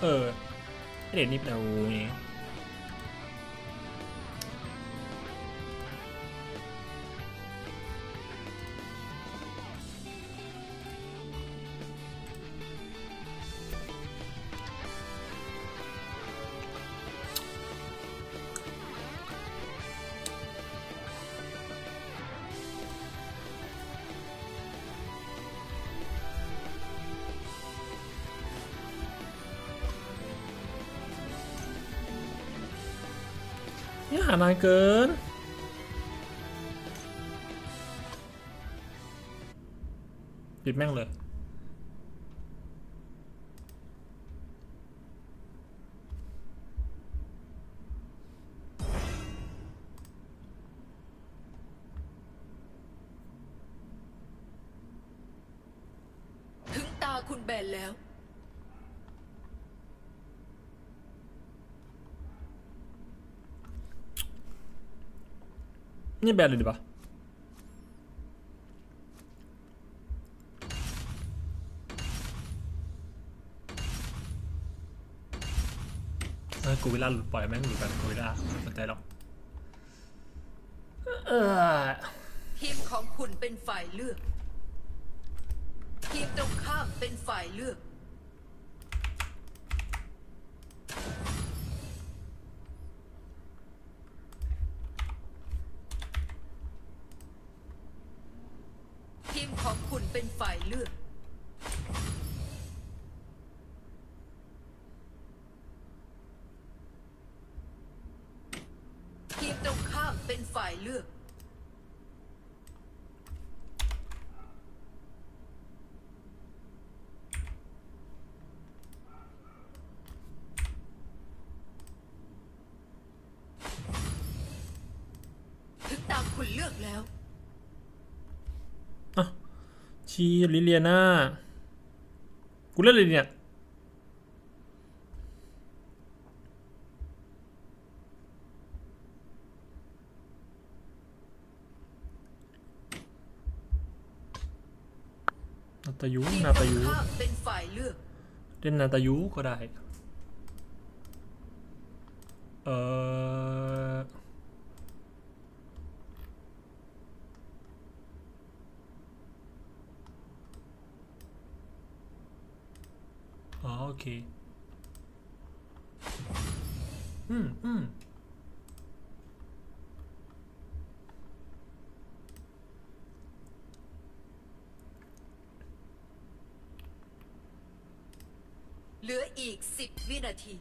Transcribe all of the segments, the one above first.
เออเด็กนี่เป็นอูนี่ นี่หานานเกิน ปิดแม่งเลย ถึงตาคุณแบนแล้ว นี่แบนเลยดีปะเออกูเวลาหลุดปล่อยแม่งหลุดแบบกูเวลาสนใจหรอกเออทีมของคุณเป็นฝ่ายเลือก ทีมตรงข้ามเป็นฝ่ายเลือก ทีมของคุณ เป็นฝ่ายเลือก ทีมตรงข้ามเป็นฝ่ายเลือก ถึงตามคุณเลือกแล้ว อะีลิเลียนากูเล่นเลยเนี่ยนาตายุนาตายุเป็นฝ่ายเลือกเล่นนาตายุก็ได้ เอออ๋อโอ เค อืมอืมเหลืออีกสิบวินาที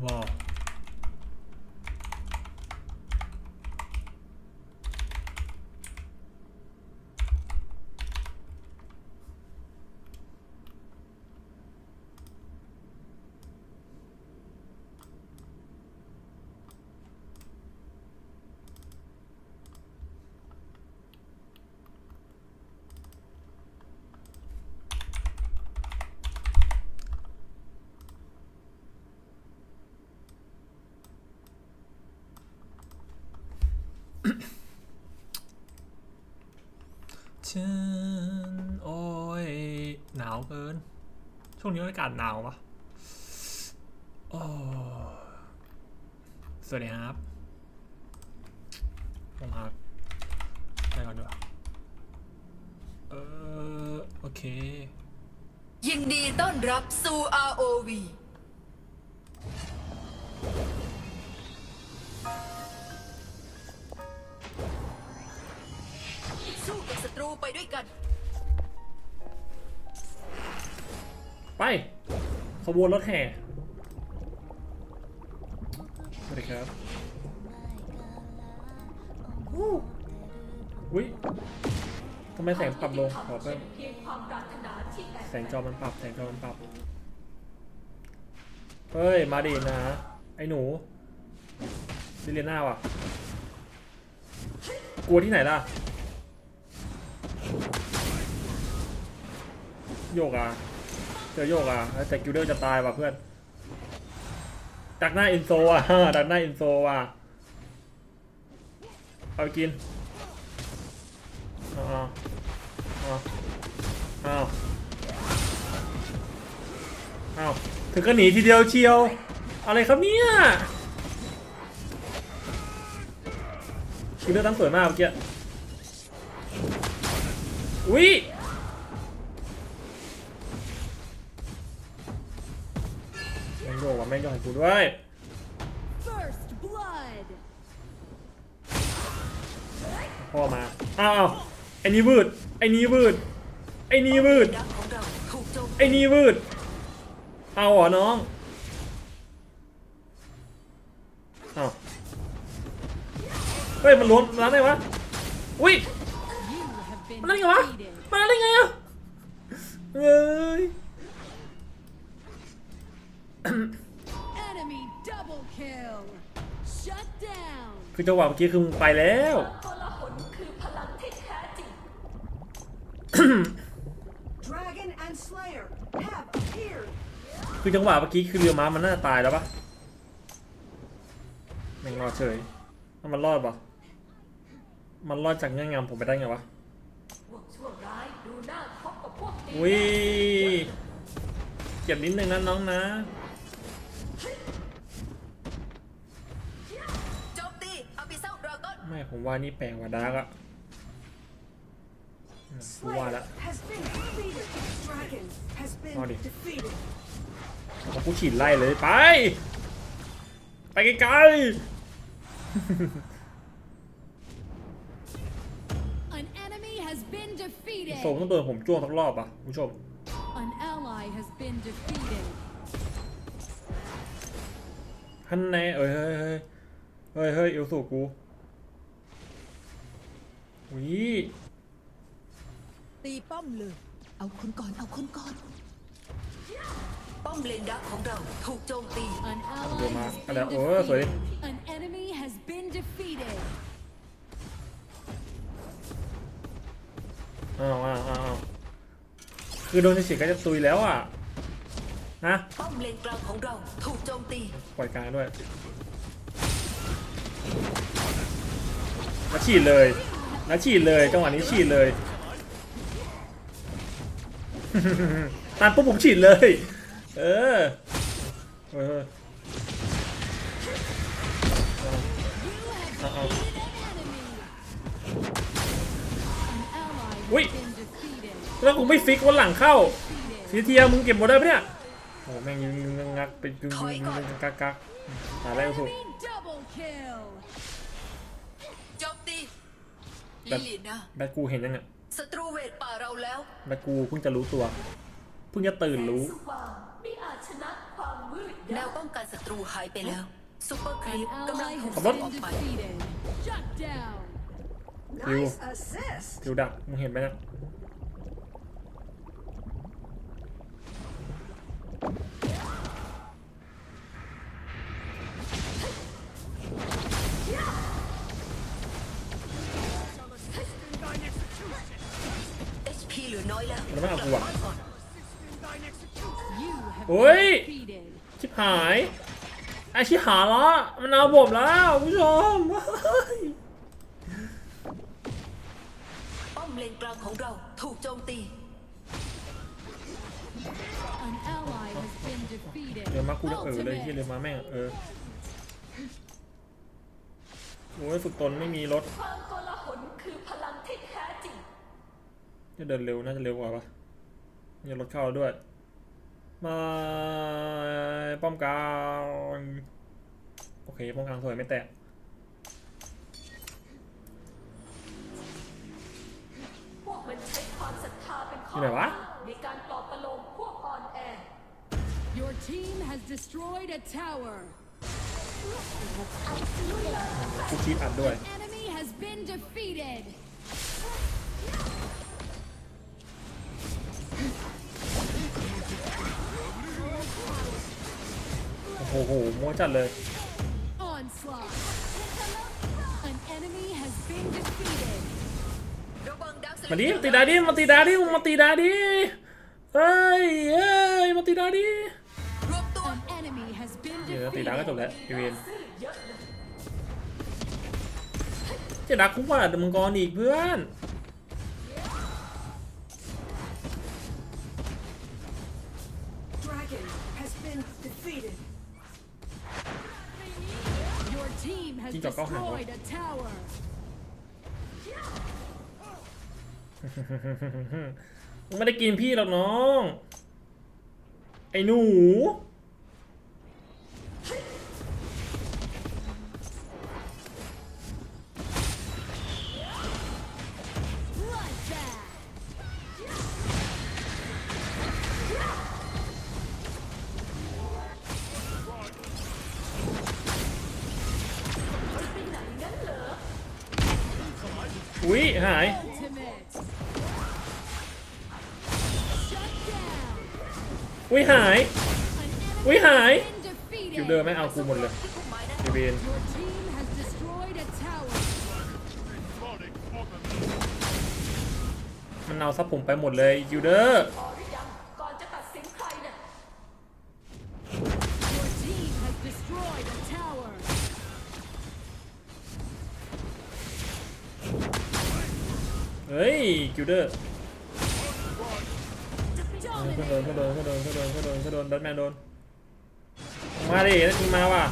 ว้ ฉันโอ้ยหนาวเกิน ช่วงนี้อากาศหนาวปะโอ้สวัสดีครับผมครับไปก่อนดีกว่าเออโอเค ยินดีต้อนรับสู่ ROV รูไปด้วยกัน ไปขบวนรถแห่สวัสดีครับอู้อุ้ยทำไมแสงปรับลงขอเพิ่มแสงจอมันปรับ แสงจอมันปรับ เฮ้ย มาดีนะ ไอ้หนูดิเลน่าว่ะ กลัวที่ไหนล่ะ โยกอะเจอโยกอะแต่กิลเดอร์จะตายว่ะเพื่อนดักหน้าอินโซอะดักหน้าอินโซอะเอากินเอาเอาเอาเอาเอาถึงก็หนีทีเดียวเชียว อะไรครับเนี่ยคิลเลอร์ตั้งสวยมากเมื่อกี้ อุ้ยแม่งโยกว่ะแม่งโยกให้กูด้วย First blood. พ่อมาอ้าวไอ้นี่วืดไอ้นี่วืดไอ้นี่วืดดักของเราถูกโจมไอ้นี่วืดเอาเหรอน้องเอาเฮ้ยมันล้วนร้านไหนวะอุ้ย You have been มันได้ไงวะ defeated. มาได้ไงอะเฮ้ย Enemy double kill. Shut down. คือจังหวะเมื่อกี้คือมึงไปแล้ว Dragon and Slayer have appeared. คือจังหวะเมื่อกี้คือเรือม้ามันน่าจะตายแล้วปะแม่งรอดเฉยถ้ามันรอดปะมันรอดจากเงื่อนงำผมไปได้ไงวะ อุ้ยเก็บนิดนึงนะน้องนะ โจมตีเอาไปเศร้าดราก้อนไม่ผมว่านี่แปลงกว่าดาร์กอะอืมกูว่า Slayer ละ has been defeated. Dragon has been Howdy. defeated. แล้วกูฉีดไล่เลยไป ไปไกล An been defeated. ๆส่งต้องโดนผมจ้วงสักรอบอะคุณผู้ชม An ally has been defeated. ฮันแน่เอ้ยเฮ้ยเฮ้ยเฮ้ยเฮ้ยเอลสูกูอุ้ยตีป้อมเลย เอาคนก่อน เอาคนก่อน ป้อมเลนดักของเราถูกโจมตี An เดี๋ยว ally มา has อะไร been โอ้สวยดิ defeated. An enemy has been defeated. อ้าวอ้าวอ้าวอ้าวคือโดนเฉียดก็จะตุยแล้วอะนะป้อมเลนกลางของเราถูกโจมตีปล่อยกลางด้วยแล้วฉีดเลยแล้วฉีดเลยจังหวะนี้ฉีดเลยตันปุ๊บผมฉีดเลย เออเออ You have Uh-oh. Ally has Wait. been defeated. แล้วกูไม่ฟิกวันหลังเข้า Defeated. ทีเทียมึงเก็บหมดได้ปะเนี่ยโอ้แม่งยิงงักไปกึ่งกักกักหาได้สุด Enemy double kill. โจมตีแบบลิลินะแบทกูเห็นยังเนี่ยศัตรูเวทป่าเราแล้วแบทกูเพิ่งจะรู้ตัว เพิ่งจะตื่นรู้แนวป้องกันศัตรูหายไปแล้วซุปเปอร์ค An ลิปกำลัง ally ถูก has ขับรถ ส่งอ been อกไป defeated. Shut down. Nice assist. ทิวดักมึงเห็นไหมเนี่ย HP เหลือน้อยแล้วมันไม่เอากูอะ You have Oi. been defeated. ชิบหาย ไอชิบหายละมันเอาผมแล้วคุณผู้ชมเฮ้ยป้อมเลนกลาง ของเราถูกโจมตี An ally has been defeated. เดี๋ยวมากูจะเออเลยที่ Ultimate. เลยมาแม่งเออโอ้ยฝึกตนไม่มีรถจะเดินเร็วน่าจะเร็วกว่าปะมีรถเข้าด้วย มาป้อมกลางโอเคป้อมกลางสวยไม่แตก อยู่ไหนวะ Your team has destroyed a tower. กูชีพอัดด้วย Enemy has been defeated. โอ้โหโม้จัดเลย defeated. ระวังดักสมาดิลิตีดาดิมาตีดาดิมาตีดาดิเอ้ยเอ้ยมาตีดาดิรวบตัว An enemy has been เดี๋ยวตีดา defeated. ก็จบแล้วอีเวนเจะดักคุ้มกว่ามังกรอีกเพื่อน Dragon has been defeated. Your team has Chính chọc câu hàng destroyed a tower. มึง ไม่ได้กินพี่หรอกน้อง ไอ้หนูอุ้ยหาย อุ้ยหาย An enemy Ui, hại. has been defeated. คิวเดอร์ไม่เอากูหมดเลยอีเวน Your team has destroyed a tower. มันเอาซับผมไปหมดเลยคิวเดอร์ Your team has destroyed a tower. เฮ้ยคิวเดอร์เขาโด นก็โดนเขาโดนเขาโดนเขาโดนเขาโดนดัตแมนโดนมาดิแล้วมึงมาว่ะ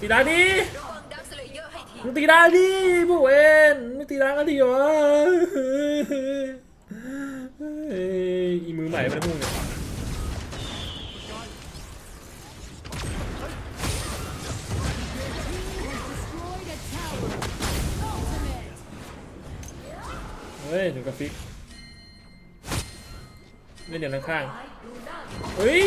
ตีได้ดิมึงตีได้ดิบุเอ็นมึงตีได้กันดิวะอีมือใหม่ไปพุ่งเนี่ย เฮ้ยถึงกับฟิกเล่นเดี๋ยวข้างๆเฮ้ย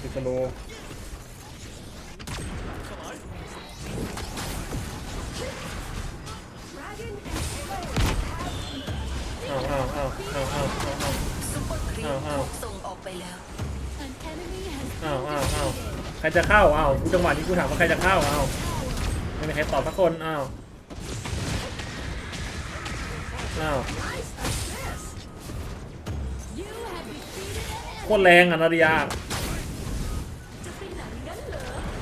ติดสโลว์ Dragon and Slayer อ้าวอ้าวอ้าวอ้าวอ้าวอ้าวอ้าวซุปเอร์ครีมอ้าวอ้าส่งออกไปแล้ว An enemy has อ้าวอ้าวอ้าใครจะเข้าอ้าวกูจังหวะนี้กูถามว่าใครจะเข้าอ้าวไม่มีใครตอบสักคนอ้าว อ้าว You have defeated an โคตรแรงอะนาดิยา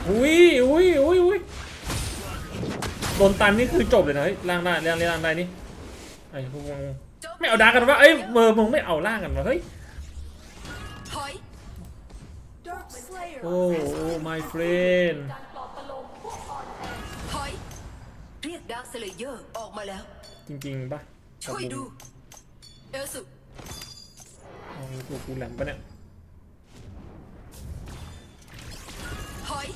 อุ้ยอุ้ยอุ้ยอุ้ยโดนตันนี่คือจบเลยนะเฮ้ยล่างได้ล่างล่างได้นี่ไอ้พวกมึงไม่เอาดากันวะเอ้ยเมอร์มึงไม่เอาล่างกันวะเฮ้ยถอย Dark Slayer โอ้โอ้ my friend ถอยเรียกดักสเลเยอร์ออกมาแล้ว จริงๆปะ ช่วยดู เอลสุเอาตัวกูแหลมปะเนี่ยถอย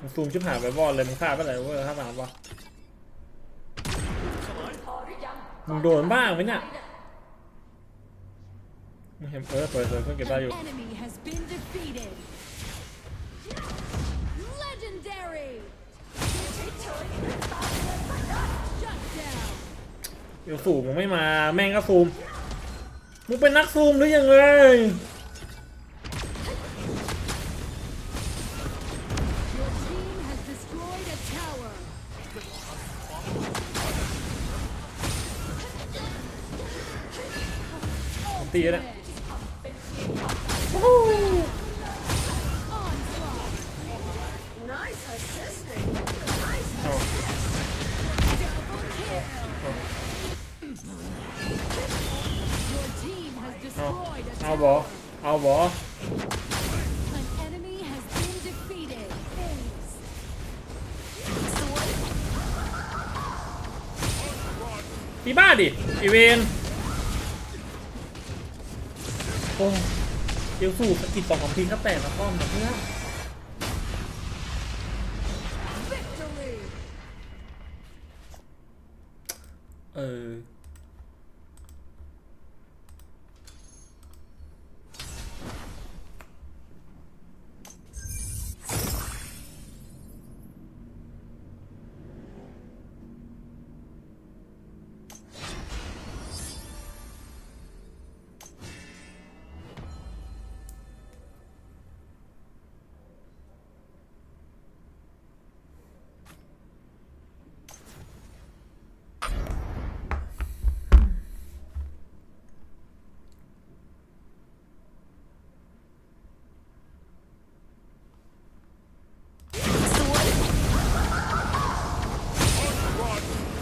มึงซูมชิบหายไปบอลเลยมึงฆ่าไปไหนเว้ยฆ่าหมาวะมึงโดนบ้างไหมเนี่ยมึงเห็นเออสวยๆเพิ่งเก็บได้อยู่ An enemy has been defeated. Legendary. เดี๋ยวสูมมึงไม่มา แม่งก็ซูม มึงเป็นนักซูมหรือยังไงตีแล้ว บอ tower. เอาบอ An enemy has been defeated. Ace. สวยตีบ้าดิ อีเวนโอ้เดี๋ยวสูบสกิดสองของทีก็แตกมาป้อมนะเพื่อน Victory. เออ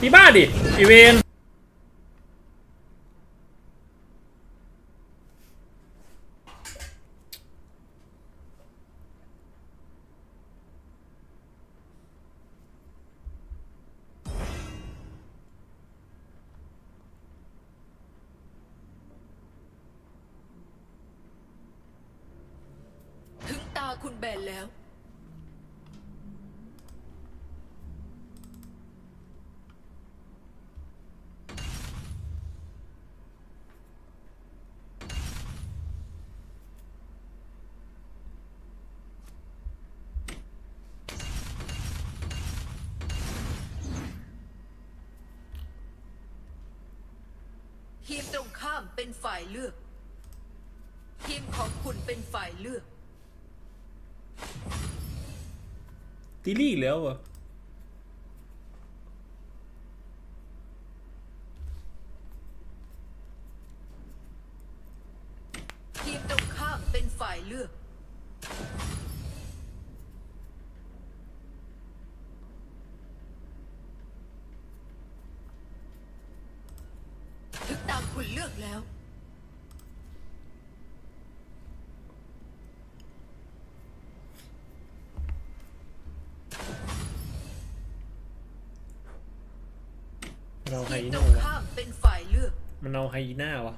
ตีบ้าดิอีเวนถึงตาคุณแบนแล้ว ทีมตรงข้ามเป็นฝ่ายเลือก ทีมของคุณเป็นฝ่ายเลือก ตีลี่อีกแล้วเหรอะมตรงข้ามเป็นฝ่ายเลือก ถึงตามคุณเลือกแล้ว มันเอาไฮยีน่าวะมันเอาไฮยีน่าวะ